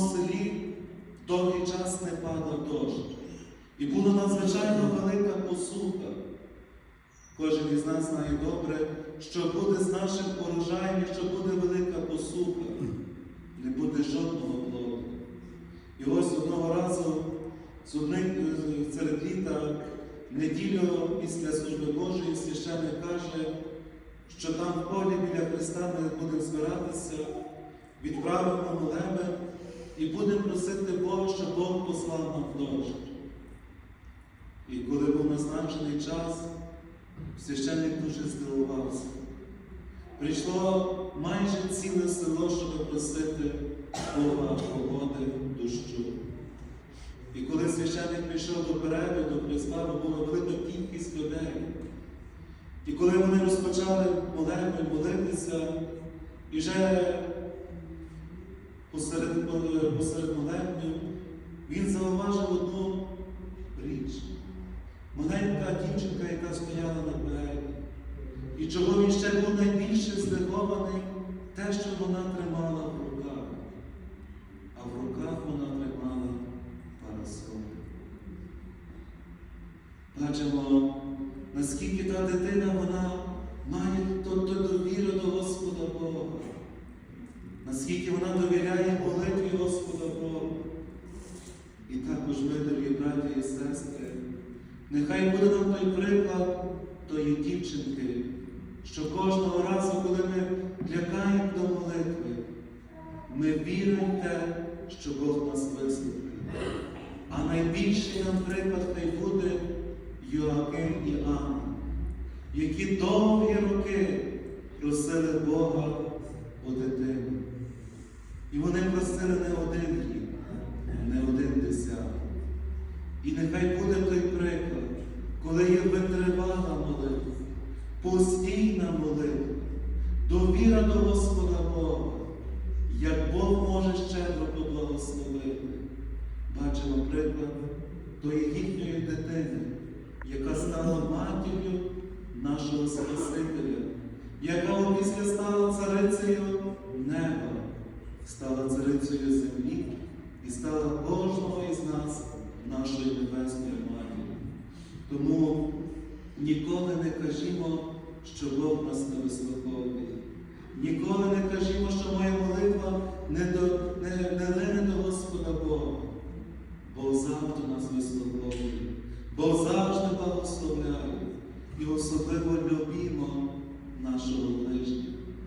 селі довгий час не падав дощ. І була надзвичайно велика посуха. Кожен із нас знає добре, що буде з нашим урожаєм, якщо буде велика посуха, не буде жодного плоду. І ось одного разу з е, серед літа, неділю після служби Божої, священник каже, що там в полі біля Христа ми будемо збиратися, відправимо молебен і будемо просити Бога, щоб Бог послав нам дощ. І коли був назначений час, священник дуже здивувався. Прийшло майже ціле село, щоб просити Бога погоди дощу. І коли священник прийшов до перегляду, до Христа, була велика кількість людей. І коли вони розпочали молебень молитися, і вже посеред, посеред молебню він зауважив одну річ. Маленька дівчинка, яка стояла на берегі. І чого він ще був найбільше здивований, те, що вона тримала в руках. А в руках вона тримала парасоль. Бачимо, наскільки та дитина вона має то, то довіру до Господа Бога, наскільки вона довіряє молитві Господа Бога. І також ми, і сестри, нехай буде нам той приклад тої дівчинки, що кожного разу, коли ми лякаємо до молитви, ми віримо в те, що Бог нас вислухає. А найбільший нам приклад хай буде Йоаким і Анна, які довгі роки просили Бога у дитину. І вони просили не І нехай буде той приклад, коли є витривала молитва, постійна молитва, довіра до Господа Бога, як Бог може щедро поблагословити. Бачимо приклад тої їхньої дитини, яка стала матір'ю нашого Спасителя, яка опісля стала царицею неба, стала царицею землі і стала кожного із нас нашої Небесної Матері. Тому ніколи не кажімо, що Бог нас не вислуховує. Ніколи не кажімо, що моя молитва не до, не, не лине до Господа Бога. Бо завжди нас вислуховує, Бог завжди благословляє і особливо любимо нашого ближнього.